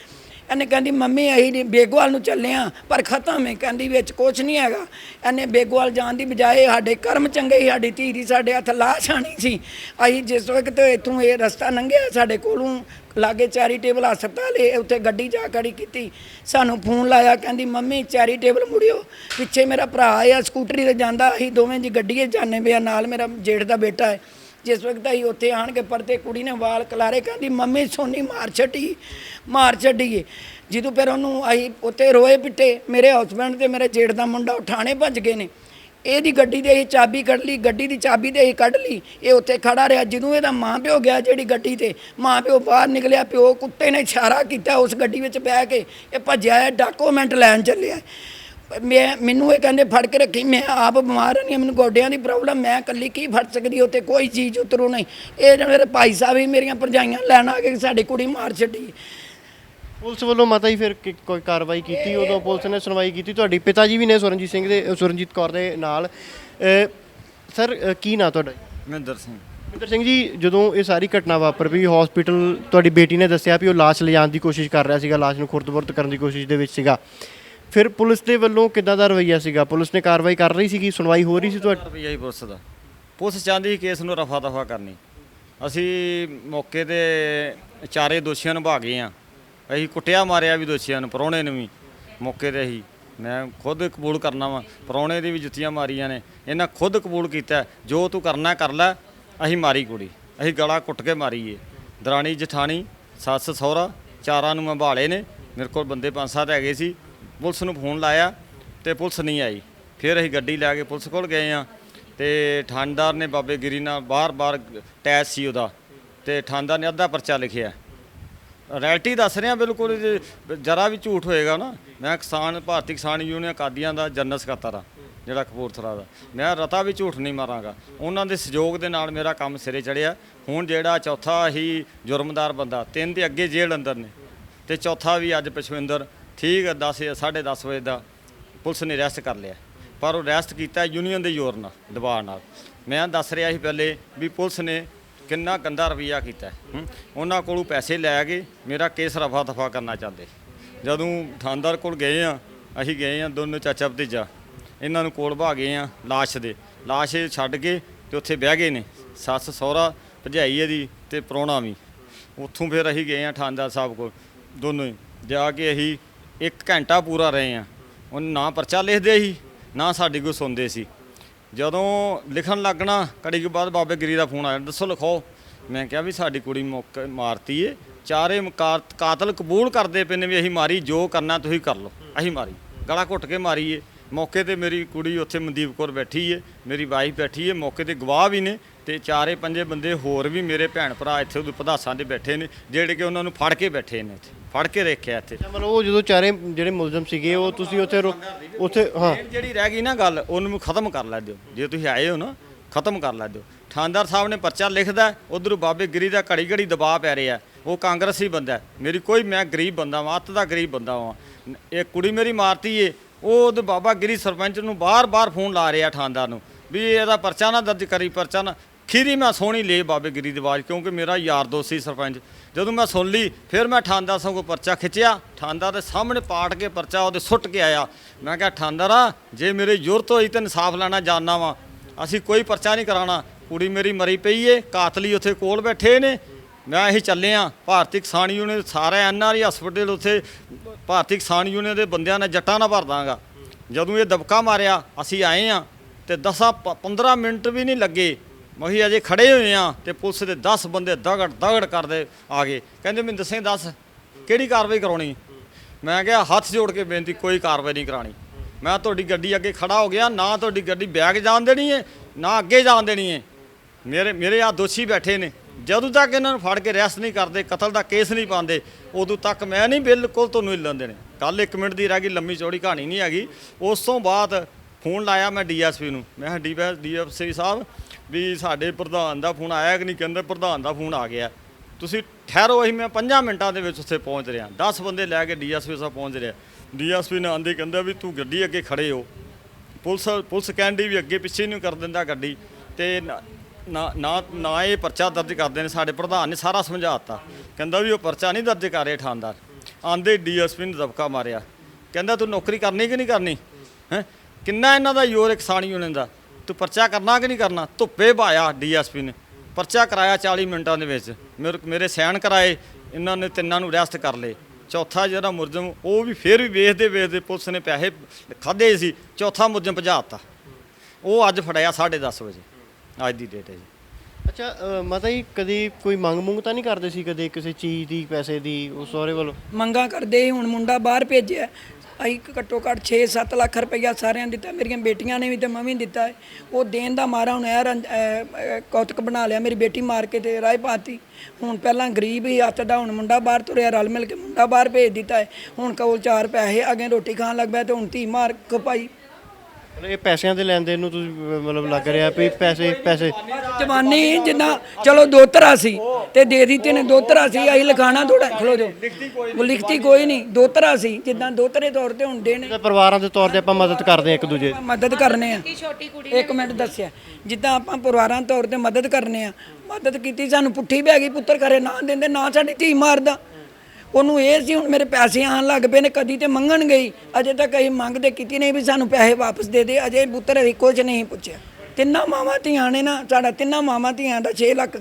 ਇਹਨੇ ਕਹਿੰਦੀ, ਮੰਮੀ, ਅਸੀਂ ਨੀ ਬੇਗੋਵਾਲ ਨੂੰ ਚੱਲੇ ਆ, ਪਰ ਖਤਮ ਹੈ। ਕਹਿੰਦੀ, ਵਿੱਚ ਕੁਝ ਨਹੀਂ ਹੈਗਾ। ਇਹਨੇ ਬੇਗਵਾਲ ਜਾਣ ਦੀ ਬਜਾਏ ਸਾਡੇ ਕਰਮ ਚੰਗੇ ਸੀ, ਸਾਡੀ ਧੀ ਦੀ ਸਾਡੇ ਹੱਥ ਲਾਸ਼ ਆਣੀ ਸੀ। ਅਸੀਂ ਜਿਸ ਵਕਤ ਇੱਥੋਂ ਇਹ ਰਸਤਾ ਲੰਘਿਆ, ਸਾਡੇ ਕੋਲੋਂ ਲਾਗੇ ਚੈਰੀਟੇਬਲ ਹਸਪਤਾਲ ਇਹ ਉੱਥੇ ਗੱਡੀ ਜਾ ਖੜੀ ਕੀਤੀ। ਸਾਨੂੰ ਫੋਨ ਲਾਇਆ, ਕਹਿੰਦੀ, ਮੰਮੀ, ਚੈਰੀਟੇਬਲ ਮੁੜਿਓ। ਪਿੱਛੇ ਮੇਰਾ ਭਰਾ ਆ ਸਕੂਟਰੀ ਤੇ ਜਾਂਦਾ, ਅਸੀਂ ਦੋਵੇਂ ਜੀ ਗੱਡੀ 'ਚ ਜਾਂਦੇ ਪਿਆ ਨਾਲ ਮੇਰਾ ਜੇਠ ਦਾ ਬੇਟਾ ਹੈ। ਜਿਸ ਵਕਤ ਅਸੀਂ ਉੱਥੇ ਆਣ ਕੇ ਪਰਤੇ ਕੁੜੀ ਨੇ ਵਾਲ ਕਲਾਰੇ, ਕਹਿੰਦੀ, ਮੰਮੀ, ਸੋਨੀ, ਮਾਰ ਛੱਡੀ, ਮਾਰ ਛੱਡੀਏ। ਜਦੋਂ ਫਿਰ ਉਹਨੂੰ ਅਸੀਂ ਉੱਥੇ ਰੋਏ ਪਿੱਟੇ, ਮੇਰੇ ਹਸਬੰਡ ਤੇ ਮੇਰੇ ਜੇਠ ਦਾ ਮੁੰਡਾ ਉਠਾਣੇ ਭੱਜ ਗਏ ਨੇ। ਇਹਦੀ ਗੱਡੀ ਦੇ ਅਸੀਂ ਚਾਬੀ ਕੱਢ ਲਈ, ਗੱਡੀ ਦੀ ਚਾਬੀ 'ਤੇ ਅਸੀਂ ਕੱਢ ਲਈ। ਇਹ ਉੱਥੇ ਖੜਾ ਰਿਹਾ ਜਦੋਂ ਇਹਦਾ ਮਾਂ ਪਿਓ ਗਿਆ ਜਿਹੜੀ ਗੱਡੀ ਤੇ। ਮਾਂ ਪਿਓ ਬਾਹਰ ਨਿਕਲਿਆ, ਪਿਓ ਕੁੱਤੇ ਨੇ ਇਸ਼ਾਰਾ ਕੀਤਾ ਉਸ ਗੱਡੀ ਵਿੱਚ ਬਹਿ ਕੇ। ਇਹ ਭੱਜਿਆ ਹੈ ਡਾਕੂਮੈਂਟ ਲੈਣ ਚੱਲਿਆ। ਮੈਂ, ਮੈਨੂੰ ਇਹ ਕਹਿੰਦੇ ਫੜ ਕੇ ਰੱਖੀ, ਮੈਂ ਆਪ ਬਿਮਾਰ ਨਹੀਂ ਮੈਨੂੰ ਗੋਡਿਆਂ ਦੀ ਪ੍ਰੋਬਲਮ, ਮੈਂ ਇਕੱਲੀ ਕੀ ਫੜ ਸਕਦੀ ਉੱਤੇ ਕੋਈ ਚੀਜ਼ ਉਤਰੂ ਨਹੀਂ। ਇਹ ਮੇਰੇ ਭਾਈ ਸਾਹਿਬ ਹੀ ਮੇਰੀਆਂ ਭਰਜਾਈਆਂ ਲੈਣ ਆ ਕੇ ਸਾਡੀ ਕੁੜੀ ਮਾਰ ਛੱਡੀ। ਪੁਲਿਸ ਵੱਲੋਂ ਮਾਤਾ ਜੀ ਫਿਰ ਕੀ- ਕੋਈ ਕਾਰਵਾਈ ਕੀਤੀ ਉਦੋਂ ਪੁਲਿਸ ਨੇ ਸੁਣਵਾਈ ਕੀਤੀ। ਤੁਹਾਡੀ ਪਿਤਾ ਜੀ ਵੀ ਨੇ ਸੁਰਨਜੀਤ ਸਿੰਘ ਦੇ ਸੁਰਨਜੀਤ ਕੌਰ ਦੇ ਨਾਲ। ਸਰ ਕੀ ਨਾਂ ਤੁਹਾਡਾ ਜੀ? ਮਹਿੰਦਰ ਸਿੰਘ। ਮਿੰਦਰ ਸਿੰਘ ਜੀ ਜਦੋਂ ਇਹ ਸਾਰੀ ਘਟਨਾ ਵਾਪਰ ਵੀ ਹਸਪੀਟਲ ਤੁਹਾਡੀ ਬੇਟੀ ਨੇ ਦੱਸਿਆ ਵੀ ਉਹ ਲਾਸ਼ ਲਿਜਾਣ ਦੀ ਕੋਸ਼ਿਸ਼ ਕਰ ਰਿਹਾ ਸੀਗਾ ਲਾਸ਼ ਨੂੰ ਖੁਰਦ-ਬੁਰਦ ਕਰਨ ਦੀ ਕੋਸ਼ਿਸ਼ ਦੇ ਵਿੱਚ ਸੀਗਾ। ਫਿਰ ਪੁਲਿਸ ਦੇ ਵੱਲੋਂ ਕਿੱਦਾਂ ਦਾ ਰਵੱਈਆ ਸੀਗਾ? ਪੁਲਿਸ ਨੇ ਕਾਰਵਾਈ ਕਰ ਰਹੀ ਸੀਗੀ ਸੁਣਵਾਈ ਹੋ ਰਹੀ ਸੀ ਤੁਹਾਡੀ? ਰੁਪਈਆ ਹੀ ਪੁਲਿਸ ਦਾ। ਪੁਲਿਸ ਚਾਹੁੰਦੀ ਸੀ ਕੇਸ ਨੂੰ ਰਫਾ ਦਫਾ ਕਰਨੀ। ਅਸੀਂ ਮੌਕੇ ਤੇ ਚਾਰੇ ਦੋਸ਼ੀਆਂ ਨੂੰ ਭਾ ਗਏ ਆ ਅਸੀਂ ਕੁੱਟਿਆ, ਮਾਰਿਆ ਵੀ ਦੋਸ਼ੀਆਂ ਨੂੰ, ਪ੍ਰਾਹੁਣੇ ਨੂੰ ਵੀ, ਮੌਕੇ ਤੇ ਅਸੀਂ। ਮੈਂ ਖੁਦ ਕਬੂਲ ਕਰਨਾ ਵਾ, ਪ੍ਰਾਹੁਣੇ ਦੀ ਵੀ ਜੁੱਤੀਆਂ ਮਾਰੀਆਂ ਨੇ, ਇਹਨਾਂ ਖੁਦ ਕਬੂਲ ਕੀਤਾ, ਜੋ ਤੂੰ ਕਰਨਾ ਕਰ ਲੈ, ਅਸੀਂ ਮਾਰੀ ਕੁੜੀ। ਅਸੀਂ ਗਲਾ ਕੁੱਟ ਕੇ ਮਾਰੀਏ। ਦਰਾਣੀ ਜਠਾਣੀ, ਸੱਸ ਸਹੁਰਾ, ਚਾਰਾਂ ਨੂੰ ਮੈਂ ਨੇ। ਮੇਰੇ ਕੋਲ ਬੰਦੇ ਪੰਜ ਸੱਤ ਹੈਗੇ ਸੀ। ਪੁਲਿਸ ਨੂੰ ਫੋਨ ਲਾਇਆ ਤੇ ਪੁਲਿਸ ਨਹੀਂ ਆਈ। ਫਿਰ ਅਸੀਂ ਗੱਡੀ ਲੈ ਕੇ ਪੁਲਿਸ ਕੋਲ ਗਏ ਆ ਤੇ ਠਾਣਦਾਰ ਨੇ ਬਾਬੇ ਗਿਰੀ ਨਾਲ ਬਾਰ-ਬਾਰ ਟੈਚ ਸੀ ਉਹਦਾ ਤੇ ਠਾਣਦਾਰ ਨੇ ਅੱਧਾ ਪਰਚਾ ਲਿਖਿਆ। ਰੈਲਟੀ ਦੱਸ ਰਿਹਾ ਬਿਲਕੁਲ ਜਰਾ ਵੀ ਝੂਠ ਹੋਏਗਾ ਨਾ। ਮੈਂ ਕਿਸਾਨ, ਭਾਰਤੀ ਕਿਸਾਨ ਯੂਨੀਅਨ ਕਾਦੀਆਂ ਦਾ ਜਨਰਲ ਸਕੱਤਰ ਆ, ਜਿਹੜਾ ਕਪੂਰਥਲਾ ਦਾ। ਮੈਂ ਰਤਾ ਵੀ ਝੂਠ ਨਹੀਂ ਮਾਰਾਂਗਾ। ਉਹਨਾਂ ਦੇ ਸਹਿਯੋਗ ਦੇ ਨਾਲ ਮੇਰਾ ਕੰਮ ਸਿਰੇ ਚੜਿਆ। ਹੁਣ ਜਿਹੜਾ ਚੌਥਾ ਹੀ ਜੁਰਮਦਾਰ ਬੰਦਾ, ਤਿੰਨ ਦੇ ਅੱਗੇ ਜੇਲ੍ਹ ਅੰਦਰ ਨੇ। ਤੇ ਚੌਥਾ ਵੀ ਅੱਜ ਪਸ਼ਵਿੰਦਰ ਠੀਕ 10 10:30 ਵਜੇ ਦਾ ਪੁਲਿਸ ਨੇ ਅਰੈਸਟ ਕਰ ਲਿਆ। ਪਰ ਉਹ ਅਰੈਸਟ ਕੀਤਾ ਯੂਨੀਅਨ ਦੇ ਜ਼ੋਰ ਨਾਲ, ਦਬਾਅ ਨਾਲ। ਮੈਂ ਦੱਸ ਰਿਹਾ ਸੀ ਪਹਿਲੇ ਵੀ ਪੁਲਿਸ ਨੇ ਕਿੰਨਾ ਗੰਦਾ ਰਵਈਆ ਕੀਤਾ। ਹੈ, ਹੂੰ। ਉਹਨਾਂ ਕੋਲੋਂ ਪੈਸੇ ਲੈ ਕੇ ਮੇਰਾ ਕੇਸ ਰਫਾ ਦਫਾ ਕਰਨਾ ਚਾਹੁੰਦੇ। ਜਦੋਂ ਥਾਣਦਾਰ ਕੋਲ ਗਏ ਆ ਅਸੀਂ ਗਏ ਆ ਦੋਨੋਂ ਚਾਚਾ ਭਤੀਜਾ। ਇਹਨਾਂ ਨੂੰ ਕੋਲ ਭਾ ਗਏ ਆ ਲਾਸ਼ ਦੇ। ਲਾਸ਼ ਇਹ ਛੱਡ ਕੇ ਤੇ ਉੱਥੇ ਬਹਿ ਗਏ ਨੇ। ਸੱਸ ਸਹੁਰਾ ਭਜਾਈ ਇਹਦੀ ਤੇ ਪ੍ਰਾਹੁਣਾ ਵੀ। ਉੱਥੋਂ ਫਿਰ ਅਸੀਂ ਗਏ ਆ ਥਾਣਦਾਰ ਸਾਹਿਬ ਕੋਲ ਦੋਨੋਂ ਹੀ। ਜਾ ਕੇ ਅਸੀਂ 1 ਘੰਟਾ ਪੂਰਾ ਰਹੇ ਆ। ਉਹ ਨਾ ਪਰਚਾ ਲਿਖਦੇ ਸੀ ਨਾ ਸਾਡੀ ਕੋਈ ਸੁਣਦੇ ਸੀ। ਜਦੋਂ ਲਿਖਣ ਲੱਗਣਾ ਕੜੀ ਕੇ ਬਾਅਦ ਬਾਬੇ ਗਿਰੀ ਦਾ ਫੋਨ ਆਇਆ, ਦੱਸੋ ਲਿਖਾਓ। ਮੈਂ ਕਿਹਾ ਵੀ ਸਾਡੀ ਕੁੜੀ ਮੁੱਕ ਮਾਰਤੀ ਏ। ਚਾਰੇ ਮੁਕਾ- ਕਾਤਲ ਕਬੂਲ ਕਰਦੇ ਪਏ ਨੇ ਵੀ ਅਸੀਂ ਮਾਰੀ, ਜੋ ਕਰਨਾ ਤੁਸੀਂ ਕਰ ਲਓ। ਅਸੀਂ ਮਾਰੀ। ਗਲਾ ਘੁੱਟ ਕੇ ਮਾਰੀ ਏ। ਮੌਕੇ ਤੇ ਮੇਰੀ ਕੁੜੀ ਉੱਥੇ ਮਨਦੀਪ ਕੌਰ ਬੈਠੀ ਏ। ਮੇਰੀ ਵਾਈਫ ਬੈਠੀ ਏ। ਮੌਕੇ ਤੇ ਗਵਾਹ ਵੀ ਨੇ ਤੇ ਚਾਰੇ ਪੰਜੇ ਬੰਦੇ ਹੋਰ ਵੀ ਮੇਰੇ ਭੈਣ ਭਰਾ ਇੱਥੇ ਉਹਦੇ ਪਧਾਸਾਂ ਦੇ ਬੈਠੇ ਨੇ, ਜਿਹੜੇ ਕਿ ਉਹਨਾਂ ਨੂੰ ਫੜ ਕੇ ਬੈਠੇ ਨੇ ਇੱਥੇ। ਫੜ ਕੇ ਰੱਖਿਆ ਇੱਥੇ। ਮਤਲਬ ਉਹ ਜਦੋਂ ਚਾਰੇ ਜਿਹੜੇ ਮੁਲਜ਼ਮ ਸੀਗੇ ਉਹ ਤੁਸੀਂ ਉੱਥੇ ਰੋ- ਉੱਥੇ ਹਾਂ। ਜਿਹੜੀ ਰਹਿ ਗਈ ਨਾ ਗੱਲ ਉਹਨੂੰ ਖਤਮ ਕਰ ਲੈ ਦਿਓ। ਜੇ ਤੁਸੀਂ ਆਏ ਹੋ ਨਾ ਖਤਮ ਕਰ ਲੈ ਦਿਓ। ਥਾਣਦਾਰ ਸਾਹਿਬ ਨੇ ਪਰਚਾ ਲਿਖਦਾ ਉਧਰ ਬਾਬੇ ਗਿਰੀ ਦਾ ਘੜੀ ਘੜੀ ਦਬਾਅ ਪੈ ਰਿਹਾ। ਉਹ ਕਾਂਗਰਸੀ ਬੰਦਾ ਹੈ। ਮੇਰੀ ਕੋਈ ਮੈਂ ਗਰੀਬ ਬੰਦਾ ਵਾਂ ਅੱਤ ਦਾ ਗਰੀਬ ਬੰਦਾ ਵਾਂ। ਇਹ ਕੁੜੀ ਮੇਰੀ ਮਾਰਤੀ ਏ। ਉਹ ਉਹਦੇ ਬਾਬਾ ਗਿਰੀ ਸਰਪੰਚ ਨੂੰ ਬਾਰ-ਬਾਰ ਫੋਨ ਲਾ ਰਿਹਾ ਥਾਣਦਾਰ ਨੂੰ ਵੀ ਇਹਦਾ ਪਰਚਾ ਨਾ ਦਰਜ ਕਰੀ ਪਰਚਾ ਨਾ ਖੀਰੀ ਮੈਂ ਸੋਹਣੀ ਲੈ ਬਾਬੇ ਗਿਰੀ ਦੀ ਆਵਾਜ਼, ਕਿਉਂਕਿ ਮੇਰਾ ਯਾਰ ਦੋਸਤ ਸੀ ਸਰਪੰਚ। ਜਦੋਂ ਮੈਂ ਸੁਣ ਲਈ, ਫਿਰ ਮੈਂ ਠਾਂਦਾ ਸਿੰਘ ਕੋ ਪਰਚਾ ਖਿੱਚਿਆ। ਠਾਂਦਾ ਦੇ ਸਾਹਮਣੇ ਪਾਟ ਕੇ ਪਰਚਾ ਉਹਦੇ ਸੁੱਟ ਕੇ ਆਇਆ। ਮੈਂ ਕਿਹਾ ਠਾਂਦਾਰਾ ਜੇ ਮੇਰੇ ਜ਼ਰੂਰਤ ਹੋਈ ਤਾਂ ਇਨਸਾਫ ਲੈਣਾ ਜਾਣਨਾ ਵਾ। ਅਸੀਂ ਕੋਈ ਪਰਚਾ ਨਹੀਂ ਕਰਾਉਣਾ। ਕੁੜੀ ਮੇਰੀ ਮਰੀ ਪਈ ਏ, ਕਾਤਲੀ ਉੱਥੇ ਕੋਲ ਬੈਠੇ ਨੇ। ਮੈਂ ਅਸੀਂ ਚੱਲੇ ਆ ਭਾਰਤੀ ਕਿਸਾਨ ਯੂਨੀਅਨ ਸਾਰੇ ਐਨਆਰਆਈ ਹਸਪੀਟਲ ਉੱਥੇ ਭਾਰਤੀ ਕਿਸਾਨ ਯੂਨੀਅਨ ਦੇ ਬੰਦਿਆਂ ਨੇ ਜੱਟਾਂ ਨਾਲ ਭਰ ਦਾਂਗਾ। ਜਦੋਂ ਇਹ ਦਬਕਾ ਮਾਰਿਆ, ਅਸੀਂ ਆਏ ਆ ਤੇ 10 15 ਮਿੰਟ ਵੀ ਨਹੀਂ ਲੱਗੇ। ਮਹੀ ਅਜੇ ਖੜੇ ਹੋਏ ਆ ਤੇ ਪੁਲਿਸ ਦੇ 10 ਬੰਦੇ ਦਗੜ ਦਗੜ ਕਰਦੇ ਆ ਗਏ। ਕਹਿੰਦੇ ਮੈਨੂੰ ਦੱਸੇ, ਦੱਸ, ਕਿਹੜੀ ਕਾਰਵਾਈ ਕਰਾਉਣੀ? ਮੈਂ ਕਿਹਾ ਹੱਥ ਜੋੜ ਕੇ ਬੇਨਤੀ, ਕੋਈ ਕਾਰਵਾਈ ਨਹੀਂ ਕਰਾਣੀ ਮੈਂ ਤੁਹਾਡੀ ਗੱਡੀ ਅੱਗੇ ਖੜਾ ਹੋ ਗਿਆ, ਨਾ ਤੁਹਾਡੀ ਗੱਡੀ ਬੈਗ ਜਾਣ ਦੇਣੀ ਹੈ ਨਾ ਅੱਗੇ ਜਾਣ ਦੇਣੀ ਹੈ ਮੇਰੇ ਮੇਰੇ ਆ ਦੋਸ਼ੀ ਬੈਠੇ ਨੇ। ਜਦੋਂ ਤੱਕ ਇਹਨਾਂ ਨੂੰ ਫੜ ਕੇ ਰੈਸਟ ਨਹੀਂ ਕਰਦੇ, ਕਤਲ ਦਾ ਕੇਸ ਨਹੀਂ ਪਾਉਂਦੇ, ਉਦੋਂ ਤੱਕ ਮੈਂ ਨਹੀਂ ਬਿਲਕੁਲ ਤੁਹਾਨੂੰ ਹਿੱਲਣ ਦੇਣੇ। ਕੱਲ 1 ਮਿੰਟ ਦੀ ਰਹਿ ਗਈ, ਲੰਮੀ ਚੌੜੀ ਕਹਾਣੀ ਨਹੀਂ ਹੈਗੀ। ਉਸ ਤੋਂ ਬਾਅਦ ਫੋਨ ਲਾਇਆ ਮੈਂ ਡੀਐਸਪੀ ਨੂੰ। ਮੈਂ ਕਿਹਾ ਡੀਐਸਪੀ ਸਾਹਿਬ ਵੀ ਸਾਡੇ ਪ੍ਰਧਾਨ ਦਾ ਫੋਨ ਆਇਆ ਕਿ ਨਹੀਂ ਕਹਿੰਦੇ ਪ੍ਰਧਾਨ ਦਾ ਫੋਨ ਆ ਗਿਆ। ਤੁਸੀਂ ਠਹਿਰੋ ਅਸੀਂ, ਮੈਂ 5 ਮਿੰਟਾਂ ਦੇ ਵਿੱਚ ਉੱਥੇ ਪਹੁੰਚ ਰਿਹਾ। 10 ਬੰਦੇ ਲੈ ਕੇ ਡੀਐਸਪੀ ਸਾਹਿਬ ਪਹੁੰਚ ਰਿਹਾ। ਡੀਐਸਪੀ ਨੇ ਆਂਦੇ ਕਹਿੰਦਾ ਵੀ ਤੂੰ ਗੱਡੀ ਅੱਗੇ ਖੜੇ ਹੋ। ਪੁਲਿਸ ਪੁਲਿਸ ਕਹਿੰਦੀ ਵੀ ਅੱਗੇ ਪਿੱਛੇ ਨਹੀਂ ਕਰ ਦਿੰਦਾ ਗੱਡੀ। ਤੇ ਨਾ- ਨਾ ਨਾ ਨਾ ਇਹ ਪਰਚਾ ਦਰਜ ਕਰਦੇ ਨੇ, ਸਾਡੇ ਪ੍ਰਧਾਨ ਨੇ ਸਾਰਾ ਸਮਝਾਤਾ। ਕਹਿੰਦਾ ਵੀ ਉਹ ਪਰਚਾ ਨਹੀਂ ਦਰਜ ਕਰ ਰਹੇ ਠਾਣਦਾਰ ਆਂਦੇ ਡੀਐਸਪੀ ਨੇ ਦਬਕਾ ਮਾਰਿਆ। ਕਹਿੰਦਾ ਤੂੰ ਨੌਕਰੀ ਕਰਨੀ ਕਿ ਨਹੀਂ ਕਰਨੀ? ਹੈ? ਕਿੰਨਾ ਇਹਨਾਂ ਦਾ ਜ਼ੋਰ ਇਕਸਾਨੀ ਹੋਣੇ ਦਾ? ਤੂੰ ਪਰਚਾ ਕਰਨਾ ਕਿ ਨਹੀਂ ਕਰਨਾ? ਧੁੱਪੇ ਭਾਇਆ ਡੀਐਸਪੀ ਨੇ। ਪਰਚਾ ਕਰਾਇਆ 40 ਮਿੰਟਾਂ ਦੇ ਵਿੱਚ। ਮੇਰੇ ਮੇਰੇ ਸਾਈਨ ਕਰਾਏ ਇਹਨਾਂ ਨੇ ਤਿੰਨਾਂ ਨੂੰ ਅਰੈਸਟ ਕਰ ਲਏ। ਚੌਥਾ ਜਿਹੜਾ ਮੁਰਜਮ ਉਹ ਵੀ ਫੇਰ ਵੀ ਵੇਖਦੇ ਵੇਖਦੇ ਪੁਲਿਸ ਨੇ ਪੈਸੇ ਖਾਦੇ ਸੀ। ਚੌਥਾ ਮੁਰਜਮ ਭਜਾਤਾ। ਉਹ ਅੱਜ ਫੜਿਆ 10:30 ਵਜੇ। ਅੱਜ ਦੀ ਡੇਟ ਹੈ ਜੀ। ਅੱਛਾ ਮਾਤਾ ਜੀ ਕਦੀ ਕੋਈ ਮੰਗ ਮੁੰਗ ਤਾਂ ਨਹੀਂ ਕਰਦੇ ਸੀ ਕਦੇ ਕਿਸੇ ਚੀਜ਼ ਦੀ ਪੈਸੇ ਦੀ ਉਸ ਸਹੁਰੇ ਵੱਲੋਂ? ਮੰਗਾ ਕਰਦੇ ਹੁਣ ਮੁੰਡਾ ਬਾਹਰ ਭੇਜਿਆ। ਅਸੀਂ ਘੱਟੋ ਘੱਟ 6-7 ਲੱਖ ਰੁਪਈਆ ਸਾਰਿਆਂ ਦਿੱਤਾ। ਮੇਰੀਆਂ ਬੇਟੀਆਂ ਨੇ ਵੀ ਤੇ ਮੈਂ ਵੀ ਦਿੱਤਾ ਹੈ। ਉਹ ਦੇਣ ਦਾ ਮਾਰਾ ਹੁਣ ਇਹ ਰੰਜ- ਅਹ, ਅਹ, ਕੌਤਕ ਬਣਾ ਲਿਆ। ਮੇਰੀ ਬੇਟੀ ਮਾਰ ਕੇ ਤੇ ਰਾਹ ਪਾਤੀ। ਹੁਣ ਪਹਿਲਾਂ ਗਰੀਬ ਹੀ ਹੱਥ ਦਾ ਹੁਣ ਮੁੰਡਾ ਬਾਹਰ ਤੁਰਿਆ ਰਲ ਮਿਲ ਕੇ ਮੁੰਡਾ ਬਾਹਰ ਭੇਜ ਦਿੱਤਾ ਹੈ। ਹੁਣ ਕੋਲ ਚਾਰ ਪੈਸੇ ਅਗੇ ਰੋਟੀ ਖਾਣ ਲੱਗ ਪਿਆ ਤੇ ਹੁਣ ਧੀ ਮਾਰ ਖਪਾਈ। ਮਤਲਬ ਇਹ ਪੈਸਿਆਂ ਦੇ ਲੈਣ ਦੇਣ ਨੂੰ ਤੁਸੀਂ ਮਤਲਬ ਲੱਗ ਰਿਹਾ ਵੀ ਪੈਸੇ ਪੈਸੇ। ਜਵਾਨੀ ਜਿੰਨਾ ਚਲੋ ਦੋਤਰਾ ਸੀ ਤੇ ਦੇ ਦਿੱਤੇ ਨੇ ਦੋਤਰਾ ਸੀ ਆਈ ਲਿਖਾਣਾ ਥੋੜਾ ਖਲੋ ਜੋ ਲਿਖਤੀ ਕੋਈ ਨਹੀਂ। ਦੋਤਰਾ ਸੀ ਜਿੱਦਾਂ ਦੋਤਰੇ ਤੌਰ ਤੇ ਦੇਣੇ ਤਾਂ ਪਰਿਵਾਰਾਂ ਦੇ ਤੌਰ ਤੇ ਆਪਾਂ ਮਦਦ ਕਰਦੇ ਇੱਕ ਦੂਜੇ ਦੀ। ਮਦਦ ਕਰਨੇ ਆ। ਛੋਟੀ ਕੁੜੀ ਇੱਕ ਮਿੰਟ ਦੱਸਿਆ ਜਿੱਦਾਂ ਆਪਾਂ ਪਰਿਵਾਰਾਂ ਤੌਰ ਤੇ ਮਦਦ ਕਰਨੇ ਆ ਮਦਦ ਕੀਤੀ ਸਾਨੂੰ ਪੁੱਠੀ ਪੈ ਗਈ ਪੁੱਤਰ ਘਰੇ ਨਾ ਦਿੰਦੇ ਨਾ ਸਾਡੀ ਧੀ ਮਾਰਦਾ। ਉਹਨੂੰ ਇਹ ਸੀ, ਹੁਣ ਮੇਰੇ ਪੈਸੇ ਆਣ ਲੱਗ ਪਏ ਨੇ, ਕਦੀ ਤੇ ਮੰਗਣ ਗਈ। ਅਜੇ ਤੱਕ ਅਸੀਂ ਮੰਗਦੇ ਕੀਤੀ ਨਹੀਂ ਵੀ ਸਾਨੂੰ ਪੈਸੇ ਵਾਪਸ ਦੇ ਦੇ, ਅਜੇ ਪੁੱਤਰ ਅਸੀਂ ਕੁਝ ਨਹੀਂ ਪੁੱਛਿਆ। ਤਿੰਨਾਂ ਮਾਵਾਂ ਧੀਆਂ ਨੇ ਨਾ, ਸਾਡਾ ਤਿੰਨਾਂ ਮਾਵਾਂ ਧੀਆਂ ਦਾ 6 ਲੱਖ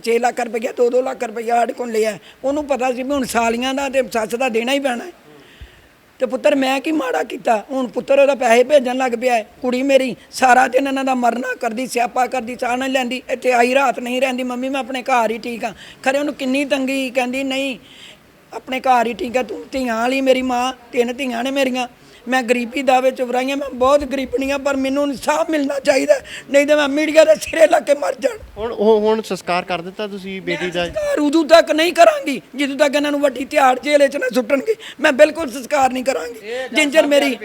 6 ਲੱਖ ਰੁਪਈਆ 2-2 ਲੱਖ ਰੁਪਈਆ ਸਾਡੇ ਕੋਲ ਲਿਆ। ਉਹਨੂੰ ਪਤਾ ਸੀ ਵੀ ਹੁਣ ਸਾਲੀਆਂ ਦਾ ਤੇ ਸੱਸ ਦਾ ਦੇਣਾ ਹੀ ਪੈਣਾ। ਹੈ ਤੇ ਪੁੱਤਰ, ਮੈਂ ਕੀ ਮਾੜਾ ਕੀਤਾ? ਹੁਣ ਪੁੱਤਰ ਉਹਦਾ ਪੈਸੇ ਭੇਜਣ ਲੱਗ ਪਿਆ ਕੁੜੀ ਮੇਰੀ ਸਾਰਾ ਦਿਨ ਇਹਨਾਂ ਦਾ ਮਰਨਾ ਕਰਦੀ, ਸਿਆਪਾ ਕਰਦੀ ਚਾਹ ਨਹੀਂ ਲੈਂਦੀ। ਇੱਥੇ ਆਈ ਰਾਤ ਨਹੀਂ ਰਹਿੰਦੀ। ਮੰਮੀ, ਮੈਂ ਆਪਣੇ ਘਰ ਹੀ ਠੀਕ ਆ ਖਰੇ ਉਹਨੂੰ ਕਿੰਨੀ ਤੰਗੀ, ਕਹਿੰਦੀ, ਨਹੀਂ ਆਪਣੇ ਘਰ ਹੀ ਠੀਕ ਆ ਤੂੰ ਧੀਆਂ ਵਾਲੀ ਮੇਰੀ ਮਾਂ ਤਿੰਨ ਧੀਆਂ ਨੇ ਮੇਰੀਆਂ। ਮੈਂ ਗਰੀਬੀ ਦਾ ਵਿੱਚ ਵਰਾਈਆਂ ਮੈਂ ਬਹੁਤ ਗਰੀਬਣੀ ਆ ਪਰ ਮੈਨੂੰ ਇਨਸਾਫ ਮਿਲਣਾ ਚਾਹੀਦਾ ਹੈ, ਨਹੀਂ ਤਾਂ ਮੈਂ ਮੀਡੀਆ ਦੇ ਸਿਰੇ ਲੱਗ ਕੇ ਮਰ ਜਾਣ। ਹੁਣ ਉਹ ਹੁਣ ਸੰਸਕਾਰ ਕਰ ਦਿੱਤਾ ਤੁਸੀਂ ਬੇਟੀ ਦਾ। ਸੰਸਕਾਰ ਉਦੋਂ ਤੱਕ ਨਹੀਂ ਕਰਾਂਗੀ ਜਦੋਂ ਤੱਕ ਇਹਨਾਂ ਨੂੰ ਵੱਡੀ ਤਿਹਾੜ ਜੇਲ੍ਹ 'ਚ ਨਾ ਸੁੱਟਣਗੇ ਮੈਂ ਬਿਲਕੁਲ ਸੰਸਕਾਰ ਨਹੀਂ ਕਰਾਂਗੀ। ਜਿੰਨ ਚਿਰ ਮੇਰੀ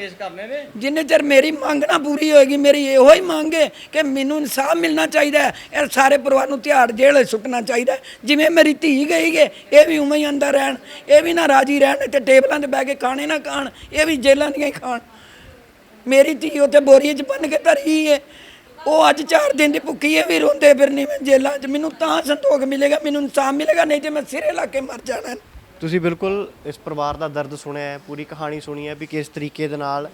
ਜਿੰਨੇ ਚਿਰ ਮੇਰੀ ਮੰਗ ਨਾ ਪੂਰੀ ਹੋਏਗੀ ਮੇਰੀ ਇਹੋ ਹੀ ਮੰਗ ਹੈ ਕਿ ਮੈਨੂੰ ਇਨਸਾਫ ਮਿਲਣਾ ਚਾਹੀਦਾ ਹੈ ਇਹ ਸਾਰੇ ਪਰਿਵਾਰ ਨੂੰ ਤਿਹਾੜ ਜੇਲ੍ਹ 'ਚ ਸੁੱਟਣਾ ਚਾਹੀਦਾ ਹੈ। ਜਿਵੇਂ ਮੇਰੀ ਧੀ ਗਈ ਹੈ ਇਹ ਵੀ ਉਵੇਂ ਹੀ ਅੰਦਰ ਰਹਿਣ ਇਹ ਵੀ ਨਾ ਰਾਜੀ ਰਹਿਣ ਤੇ ਟੇਬਲਾਂ ਤੇ ਬਹਿ ਕੇ ਖਾਣੇ ਨਾ ਖਾਣ ਇਹ ਵੀ ਜੇਲ੍ਹਾਂ ਦੀਆਂ ਹੀ ਖਾਣ। ਮੇਰੀ ਧੀ ਉੱਥੇ ਬੋਰੀਏ 'ਚ ਬੰਨ ਕੇ ਧਰੀ ਹੈ ਉਹ ਅੱਜ 4 ਦਿਨ ਦੀ ਭੁੱਖੀ ਹੈ ਵੀ ਰੋਂਦੇ ਫਿਰਨੀ ਮੈਂ ਜੇਲ੍ਹਾਂ 'ਚ। ਮੈਨੂੰ ਤਾਂ ਸੰਤੋਖ ਮਿਲੇਗਾ, ਮੈਨੂੰ ਇਨਸਾਫ ਮਿਲੇਗਾ, ਨਹੀਂ ਤੇ ਮੈਂ ਸਿਰੇ ਲਾ ਕੇ ਮਰ ਜਾਣਾ। ਤੁਸੀਂ ਬਿਲਕੁਲ ਇਸ ਪਰਿਵਾਰ ਦਾ ਦਰਦ ਸੁਣਿਆ ਹੈ, ਪੂਰੀ ਕਹਾਣੀ ਸੁਣੀ ਹੈ ਵੀ ਕਿਸ ਤਰੀਕੇ ਦੇ ਨਾਲ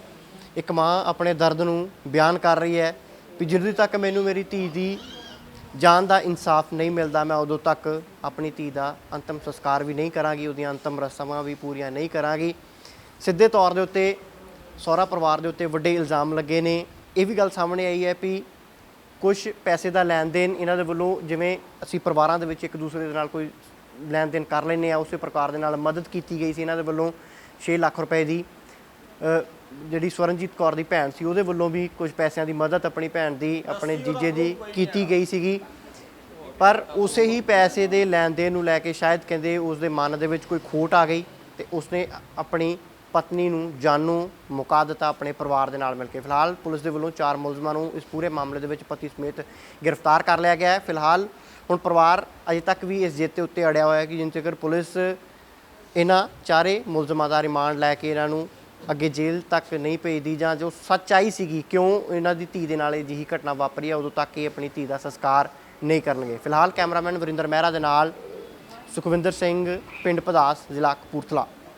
ਇੱਕ ਮਾਂ ਆਪਣੇ ਦਰਦ ਨੂੰ ਬਿਆਨ ਕਰ ਰਹੀ ਹੈ ਵੀ ਜਦੋਂ ਤੱਕ ਮੈਨੂੰ ਮੇਰੀ ਧੀ ਦੀ ਜਾਨ ਦਾ ਇਨਸਾਫ ਨਹੀਂ ਮਿਲਦਾ, ਮੈਂ ਉਦੋਂ ਤੱਕ ਆਪਣੀ ਧੀ ਦਾ ਅੰਤਮ ਸੰਸਕਾਰ ਵੀ ਨਹੀਂ ਕਰਾਂਗੀ, ਉਹਦੀਆਂ ਅੰਤਮ ਰਸਮਾਂ ਵੀ ਪੂਰੀਆਂ ਨਹੀਂ ਕਰਾਂਗੀ। ਸਿੱਧੇ ਤੌਰ ਦੇ ਉੱਤੇ ਸਹੁਰਾ ਪਰਿਵਾਰ ਦੇ ਉੱਤੇ ਵੱਡੇ ਇਲਜ਼ਾਮ ਲੱਗੇ ਨੇ। ਇਹ ਵੀ ਗੱਲ ਸਾਹਮਣੇ ਆਈ ਹੈ ਵੀ ਕੁਝ ਪੈਸੇ ਦਾ ਲੈਣ ਦੇਣ ਇਹਨਾਂ ਦੇ ਵੱਲੋਂ ਜਿਵੇਂ ਅਸੀਂ ਪਰਿਵਾਰਾਂ ਦੇ ਵਿੱਚ ਇੱਕ ਦੂਸਰੇ ਦੇ ਨਾਲ ਕੋਈ ਲੈਣ ਦੇਣ ਕਰ ਲੈਂਦੇ ਆ ਉਸੇ ਪ੍ਰਕਾਰ ਦੇ ਨਾਲ ਮਦਦ ਕੀਤੀ ਗਈ ਸੀ ਇਹਨਾਂ ਦੇ ਵੱਲੋਂ 6 ਲੱਖ ਰੁਪਏ ਦੀ। ਜਿਹੜੀ ਸਵਰਨਜੀਤ ਕੌਰ ਦੀ ਭੈਣ ਸੀ, ਉਹਦੇ ਵੱਲੋਂ ਵੀ ਕੁਝ ਪੈਸਿਆਂ ਦੀ ਮਦਦ ਆਪਣੀ ਭੈਣ ਦੀ, ਆਪਣੇ ਜੀਜੇ ਦੀ ਕੀਤੀ ਗਈ ਸੀਗੀ। ਪਰ ਉਸੇ ਹੀ ਪੈਸੇ ਦੇ ਲੈਣ ਦੇਣ ਨੂੰ ਲੈ ਕੇ ਸ਼ਾਇਦ ਕਹਿੰਦੇ ਉਸ ਦੇ ਮਨ ਦੇ ਵਿੱਚ ਕੋਈ ਖੋਟ ਆ ਗਈ ਤੇ ਉਸਨੇ ਆਪਣੀ ਪਤਨੀ ਨੂੰ, ਜਾਨੂ ਮੁਕਾ ਦਿੱਤਾ ਆਪਣੇ ਪਰਿਵਾਰ ਦੇ ਨਾਲ ਮਿਲ ਕੇ। ਫਿਲਹਾਲ ਪੁਲਿਸ ਦੇ ਵੱਲੋਂ ਚਾਰ ਮੁਲਜ਼ਮਾਂ ਨੂੰ ਇਸ ਪੂਰੇ ਮਾਮਲੇ ਦੇ ਵਿੱਚ ਪਤੀ ਸਮੇਤ ਗ੍ਰਿਫਤਾਰ ਕਰ ਲਿਆ ਗਿਆ ਹੈ। ਫਿਲਹਾਲ ਹੁਣ ਪਰਿਵਾਰ ਅਜੇ ਤੱਕ ਵੀ ਇਸ ਜਿੱਤ ਦੇ ਉੱਤੇ ਅੜਿਆ ਹੋਇਆ ਹੈ ਕਿ ਜਿੰਨ ਚਿਰ ਪੁਲਿਸ ਇਹਨਾਂ ਚਾਰੇ ਮੁਲਜ਼ਮਾਂ ਦਾ ਰਿਮਾਂਡ ਲੈ ਕੇ ਇਹਨਾਂ ਨੂੰ ਅੱਗੇ ਜੇਲ੍ਹ ਤੱਕ ਨਹੀਂ ਭੇਜਦੀ ਜਾਂ ਜੋ ਸੱਚਾਈ ਸੀਗੀ ਕਿਉਂ ਇਹਨਾਂ ਦੀ ਧੀ ਦੇ ਨਾਲ ਅਜਿਹੀ ਘਟਨਾ ਵਾਪਰੀ ਹੈ, ਉਦੋਂ ਤੱਕ ਇਹ ਆਪਣੀ ਧੀ ਦਾ ਸੰਸਕਾਰ ਨਹੀਂ ਕਰਨਗੇ। ਫਿਲਹਾਲ ਕੈਮਰਾਮੈਨ ਵਰਿੰਦਰ ਮਹਿਰਾ ਦੇ ਨਾਲ ਸੁਖਵਿੰਦਰ ਸਿੰਘ, ਪਿੰਡ ਪਦਾਸ ਜ਼ਿਲ੍ਹਾ ਕਪੂਰਥਲਾ।